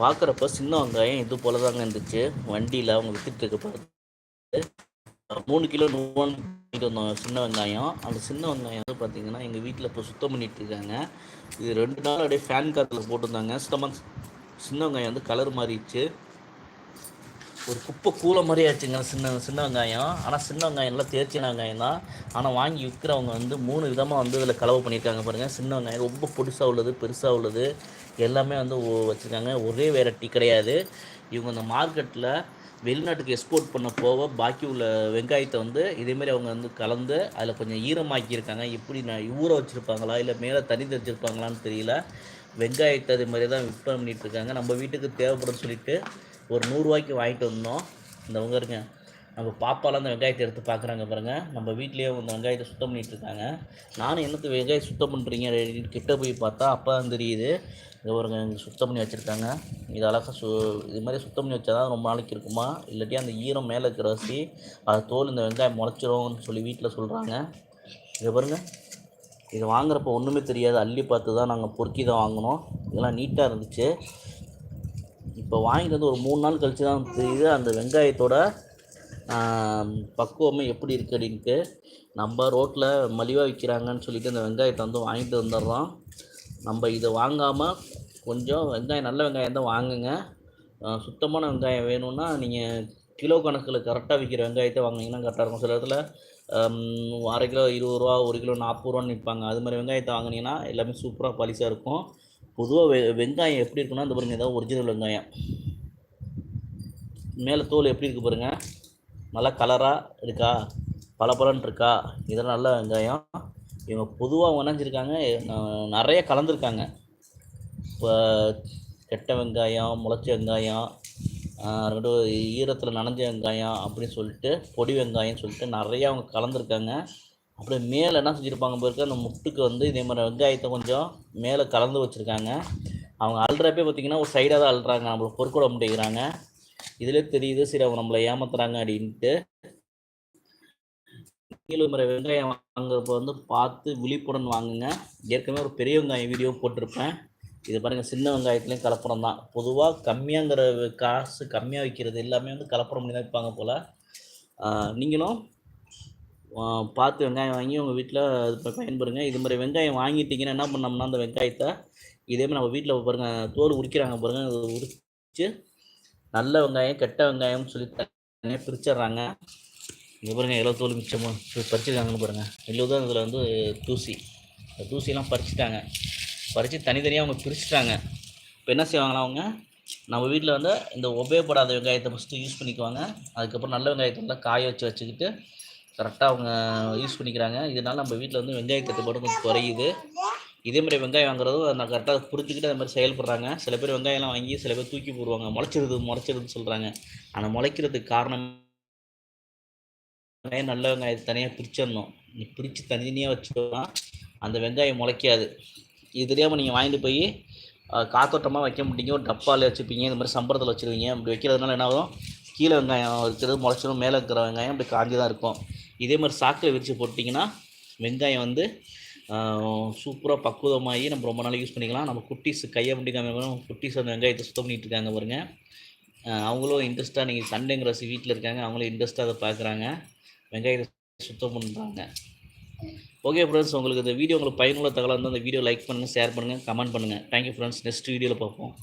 பார்க்குறப்ப சின்ன வெங்காயம் இது போல தாங்க இருந்துச்சு. வண்டியில் அவங்க வித்துட்டு இருக்க பார்த்து மூணு கிலோ நூறு வாங்கிட்டு வந்தோம். சின்ன வெங்காயம். அந்த சின்ன வெங்காயம் வந்து பார்த்தீங்கன்னா எங்கள் வீட்டில் இப்போ சுத்தம் பண்ணிட்டு இருக்காங்க. இது ரெண்டு நாள் அப்படியே ஃபேன் காற்றுல போட்டிருந்தாங்க. சுத்தமாக சின்ன வெங்காயம் வந்து கலர் மாறிடுச்சு. ஒரு குப்பை கூலை மாதிரி ஆச்சுங்க சின்ன சின்ன வெங்காயம். ஆனால் சின்ன வெங்காயம் எல்லாம் தேர்ச்சின வெங்காயம் தான். ஆனால் வாங்கி விற்கிறவங்க வந்து மூணு விதமாக வந்து இதில் கலவை பண்ணியிருக்காங்க பாருங்கள் சின்ன வெங்காயம் ரொம்ப பொடிசாக உள்ளது பெருசாக உள்ளது. எல்லாமே வந்து வச்சுருக்காங்க. ஒரே வெரைட்டி கிடையாது. இவங்க இந்த மார்க்கெட்டில் வெளிநாட்டுக்கு எக்ஸ்போர்ட் பண்ண போக பாக்கி உள்ள வெங்காயத்தை வந்து இதேமாரி அவங்க வந்து கலந்து அதில் கொஞ்சம் ஈரமாக்கியிருக்காங்க. எப்படி நான் ஊற வச்சுருப்பாங்களா? இல்லை மேலே தண்ணி தெரிஞ்சிருப்பாங்களான்னு தெரியல. வெங்காயத்தை அது மாதிரி தான் விற்பனை பண்ணிட்டு இருக்காங்க நம்ம வீட்டுக்கு தேவைப்படும்னு சொல்லிட்டு ஒரு நூறுரூவாய்க்கு வாங்கிட்டு வந்தோம். இந்த உங்க இருங்க. நம்ம பாப்பாலாம் அந்த வெங்காயத்தை எடுத்து பார்க்குறாங்க பாருங்க. நம்ம வீட்லேயே அந்த வெங்காயத்தை சுத்தம் பண்ணிட்டு இருக்காங்க நானும் என்னத்து வெங்காயம் சுத்தம் பண்ணுறீங்க கிட்ட போய் பார்த்தா அப்போ தான் தெரியுது இது ஒரு சுத்தம் பண்ணி வச்சுருக்காங்க. இது அழகாக சு இது மாதிரி சுத்தம் பண்ணி வச்சா தான் ரொம்ப நாளைக்கு இருக்குமா? இல்லாட்டி அந்த ஈரம் மேலே இருக்கிற வசி அது தோல் இந்த வெங்காயம் முளைச்சிரும்னு சொல்லி வீட்டில் சொல்கிறாங்க இதை பாருங்கள் இது வாங்குறப்ப ஒன்றுமே தெரியாது. அள்ளி பார்த்து தான் நாங்கள் பொறுக்கி தான் வாங்கினோம். இதெல்லாம் நீட்டாக இருந்துச்சு. இப்போ வாங்கிட்டு வந்து ஒரு மூணு நாள் கழிச்சு தான் தெரியுது. அந்த வெங்காயத்தோட பக்குவமே எப்படி இருக்குது அப்படின்ட்டு நம்ம ரோட்டில் மலிவாக விற்கிறாங்கன்னு சொல்லிட்டு அந்த வெங்காயத்தை வந்து வாங்கிட்டு வந்துடுறோம். நம்ம இதை வாங்காமல் கொஞ்சம் வெங்காயம் நல்ல வெங்காயம் தான் வாங்குங்க. சுத்தமான வெங்காயம் வேணும்னா நீங்கள் கிலோ கணக்கில் கரெக்டாக விற்கிற வெங்காயத்தை வாங்குனீங்கன்னா கரெக்டாக இருக்கும். சில இடத்துல அரை கிலோ இருபது ரூபா ஒரு கிலோ நாற்பது ரூபான்னு விற்பாங்க. அது மாதிரி வெங்காயத்தை வாங்குனீங்கன்னா எல்லாமே சூப்பராக பலிசாக இருக்கும். பொதுவாக வெ வெங்காயம் எப்படி இருக்குன்னா இந்த பாருங்கள் ஏதாவது ஒரிஜினல் வெங்காயம். மேலே தோல் எப்படி இருக்குது பாருங்கள் நல்லா கலராக இருக்கா? பளபளன்னு இருக்கா? இதெல்லாம் நல்ல வெங்காயம். இவங்க பொதுவாக உணஞ்சிருக்காங்க. நிறைய கலந்துருக்காங்க. இப்போ கெட்ட வெங்காயம் முளைச்ச வெங்காயம் ஆஹ் ஈரத்தில் நனைஞ்ச வெங்காயம் அப்படின்னு சொல்லிட்டு பொடி வெங்காயம் சொல்லிட்டு நிறைய அவங்க கலந்துருக்காங்க. அப்படியே மேலே என்ன செஞ்சுருப்பாங்க போயிருக்க அந்த முட்டுக்கு வந்து இதே மாதிரி வெங்காயத்தை கொஞ்சம் மேலே கலந்து வச்சுருக்காங்க. அவங்க அழுறப்பே பார்த்திங்கன்னா ஒரு சைடாக தான் அழுறாங்க நம்மளை பொறுக்கூட முடிக்கிறாங்க இதிலே தெரியுது சரி அவங்க நம்மளை ஏமாத்துறாங்க அப்படின்ட்டு. நீங்களும் முறை வெங்காயம் வாங்குறப்ப வந்து பார்த்து விழிப்புடன் வாங்குங்க. ஏற்கனவே ஒரு பெரிய வெங்காயம் வீடியோ போட்டிருப்பேன். இது பாருங்கள் சின்ன வெங்காயத்துலேயும் கலப்படம் தான். பொதுவாக கம்மியாங்கிற காசு கம்மியாக விற்கிறது எல்லாமே வந்து கலப்படம் பண்ணி தான் விற்பாங்க போல். நீங்களும் பார்த்து வெங்காயம் வாங்கி உங்கள் வீட்டில் இது பயன்படுங்க இது மாதிரி வெங்காயம் வாங்கிட்டீங்கன்னா என்ன பண்ணோம்னா அந்த வெங்காயத்தை இதே மாதிரி நம்ம வீட்டில் பாருங்கள் தோல் உரிக்கிறாங்க பாருங்கள் அது உரிச்சு நல்ல வெங்காயம் கெட்ட வெங்காயம்னு சொல்லி தனியாக பிரிச்சிடுறாங்க இங்கே பாருங்கள் எவ்வளோ தோல் மிச்சமோ பறிச்சிருக்காங்கன்னு பாருங்கள் இவ்வளோ தான் இதில் வந்து தூசி. அந்த தூசியெல்லாம் பறிச்சிட்டாங்க. பறித்து தனித்தனியாக அவங்க பிரிச்சுட்டாங்க. இப்போ என்ன செய்வாங்களா அவங்க நம்ம வீட்டில் வந்து இந்த உபயோகப்படாத வெங்காயத்தை ஃபஸ்ட்டு யூஸ் பண்ணிக்குவாங்க. அதுக்கப்புறம் நல்ல வெங்காயத்தை நல்லா காய வச்சு வச்சுக்கிட்டு கரெக்டாக அவங்க யூஸ் பண்ணிக்கிறாங்க. இதனால நம்ம வீட்டில் வந்து வெங்காய கட்டுப்பாடு கொஞ்சம் குறையுது. இதே மாதிரி வெங்காயம் வாங்குறதும் நான் கரெக்டாக புரிஞ்சுக்கிட்டு அது மாதிரி செயல்படுறாங்க. சில பேர் வெங்காயம்லாம் வாங்கி சில பேர் தூக்கி போடுவாங்க. முளைச்சிருது முளைச்சிருதுன்னு சொல்கிறாங்க ஆனால் முளைக்கிறதுக்கு காரணம் வெங்காயம் நல்ல வெங்காயத்தை தனியாக பிரிச்சிடணும். நீ பிரித்து தனித்தனியாக வச்சோம்னா அந்த வெங்காயம் முளைக்காது. இது தெரியாமல் நீங்கள் வாங்கிட்டு போய் காத்தோட்டமாக வைக்க முடியுங்க ஒரு டப்பாவில் வச்சுப்பீங்க. இந்த மாதிரி சம்பரத்தில் வச்சுருவீங்க. அப்படி வைக்கிறதுனால என்ன ஆகும்? கீழே வெங்காயம் இருக்கிறது முளைச்சிடும் மேலே இருக்கிற வெங்காயம் அப்படி காஞ்சி தான் இருக்கும். இதே மாதிரி சாக்கில் விரித்து போட்டிங்கன்னா வெங்காயம் வந்து சூப்பராக பக்குவமாகி நம்ம ரொம்ப நாள் யூஸ் பண்ணிக்கலாம். நம்ம குட்டீஸ் கையை முடிக்காமல் குட்டீஸ் அந்த வெங்காயத்தை சுத்தம் பண்ணிட்டு இருக்காங்க பாருங்கள் அவங்களும் இன்ட்ரெஸ்ட்டாக நீங்கள் சண்டேங்கிற வீட்டில் இருக்காங்க. அவங்களும் இன்ட்ரெஸ்ட்டாக அதை பார்க்குறாங்க வெங்காயத்தை சுத்தம் பண்ணுறாங்க ஓகே ஃப்ரெண்ட்ஸ் உங்களுக்கு இந்த வீடியோ உங்களுக்கு பயனுள்ள தகவலாக இருந்தால் அந்த வீடியோ லைக் பண்ணுங்கள் ஷேர் பண்ணுங்கள் கமெண்ட் பண்ணுங்கள் தேங்க்யூ ஃப்ரெண்ட்ஸ் நெக்ஸ்ட் வீடியோவில் பார்ப்போம்.